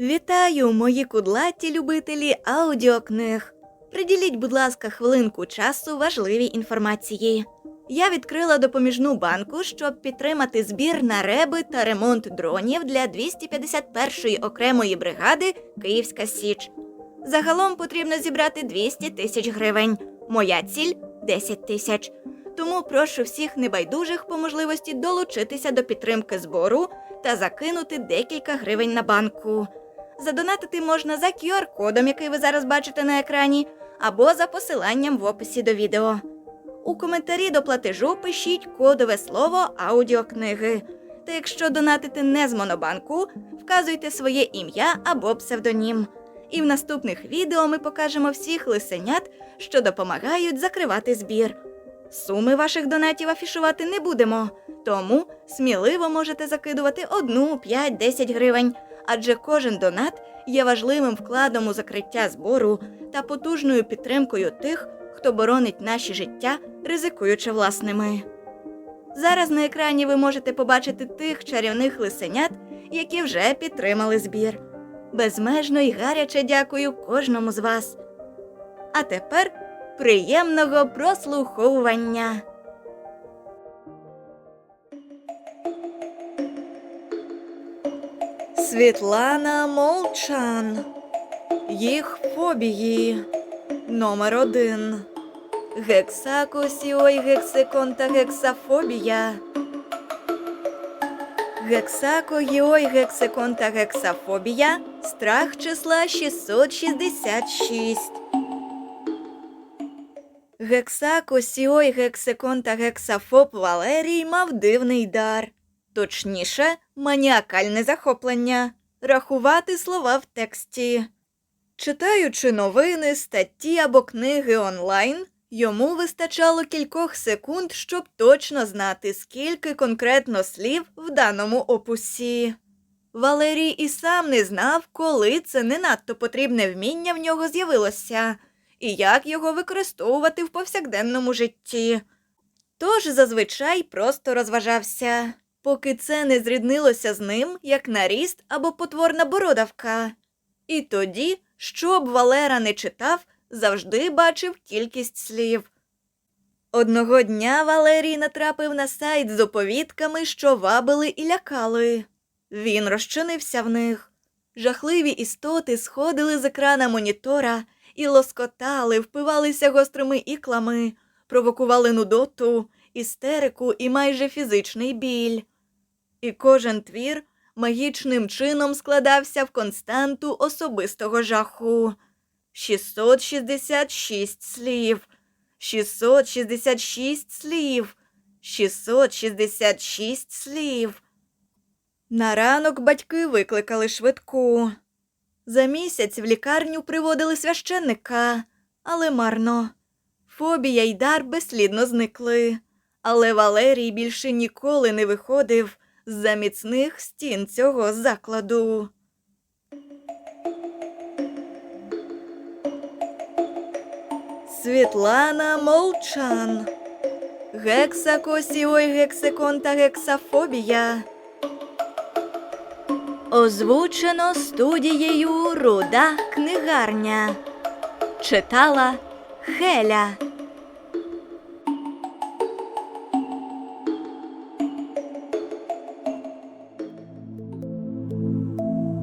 Вітаю, мої кудлаті любителі аудіокниг. Приділіть, будь ласка, хвилинку часу важливій інформації. Я відкрила допоміжну банку, щоб підтримати збір на реби та ремонт дронів для 251-ї окремої бригади Київська Січ. Загалом потрібно зібрати 200 тисяч гривень. Моя ціль 10 тисяч. Тому прошу всіх небайдужих по можливості долучитися до підтримки збору та закинути декілька гривень на банку. Задонатити можна за QR-кодом, який ви зараз бачите на екрані, або за посиланням в описі до відео. У коментарі до платежу пишіть кодове слово аудіокниги. Та якщо донатити не з монобанку, вказуйте своє ім'я або псевдонім. І в наступних відео ми покажемо всіх лисенят, що допомагають закривати збір. Суми ваших донатів афішувати не будемо, тому сміливо можете закидувати одну, 5, 10 гривень, адже кожен донат є важливим вкладом у закриття збору та потужною підтримкою тих, хто боронить наші життя, ризикуючи власними. Зараз на екрані ви можете побачити тих чарівних лисенят, які вже підтримали збір. Безмежно й гаряче дякую кожному з вас. А тепер приємного прослуховування. Світлана Молчан. Їх фобії. Номер один. Гексакосіой гексиконта гексафобія. Гексакогіой гексиконта гексафобія. Страх числа 666. Гексакосіой гексиконта гексафоб Валерій мав дивний дар. Точніше, маніакальне захоплення рахувати слова в тексті. Читаючи новини, статті або книги онлайн, йому вистачало кількох секунд, щоб точно знати, скільки конкретно слів в даному опусі. Валерій і сам не знав, коли це не надто потрібне вміння в нього з'явилося, і як його використовувати в повсякденному житті. Тож зазвичай просто розважався, поки це не зріднилося з ним, як наріст або потворна бородавка. І тоді, що б Валера не читав, завжди бачив кількість слів. Одного дня Валерій натрапив на сайт з оповідками, що вабили і лякали. Він розчинився в них. Жахливі істоти сходили з екрана монітора і лоскотали, впивалися гострими іклами, провокували нудоту, істерику і майже фізичний біль. І кожен твір магічним чином складався в константу особистого жаху. 666 слів. 666 слів. 666 слів. На ранок батьки викликали швидку. За місяць в лікарню приводили священника, але марно. Фобія й дар безслідно зникли. Але Валерій більше ніколи не виходив з-за міцних стін цього закладу. Світлана Молчан. Гексакосіой гексиконта гексафобія. Озвучено студією Руда книгарня. Читала Хеля.